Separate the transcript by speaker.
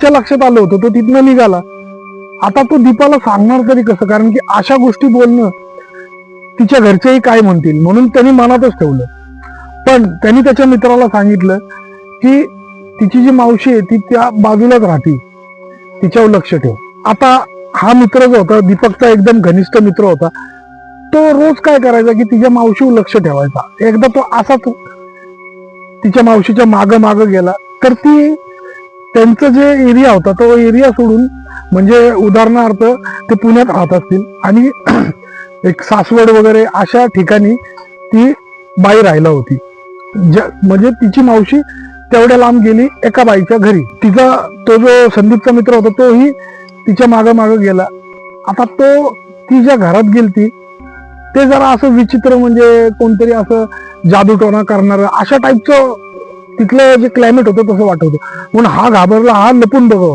Speaker 1: च्या लक्षात आलं होतं तो तिथनं निघाला. आता तो दीपाला सांगणार तरी कसं? कारण की अशा गोष्टी बोलणं तिच्या घरचेही काय म्हणतील? म्हणून त्यांनी मनातच ठेवलं. पण त्यांनी त्याच्या मित्राला सांगितलं की तिची जी मावशी आहे ती त्या बाजूलाच राहते. तिच्यावर लक्ष ठेव. आता हा मित्र जो होता दीपकचा एकदम घनिष्ठ मित्र होता तो रोज काय करायचा की तिच्या मावशीवर लक्ष ठेवायचा. एकदा तो असाच तिच्या मावशीच्या माग माग गेला तर ती त्यांचं जे एरिया होता तो एरिया सोडून म्हणजे उदाहरणार्थ ते पुण्यात राहत असतील आणि एक सासवड वगैरे अशा ठिकाणी ती बाई राहिला होती. ज्या- म्हणजे तिची मावशी तेवढ्या लांब गेली एका बाईच्या घरी. तिचा तो जो संदीपचा मित्र होता तोही तिच्या माग मागं गेला. आता तो ती ज्या घरात गेलती ते जरा असं विचित्र म्हणजे कोणतरी असं जादूटोना करणार अशा टाईपचं तिथलं जे क्लायमेट होतं तसं वाटवतं म्हणून हा घाबरला हा लपून बघत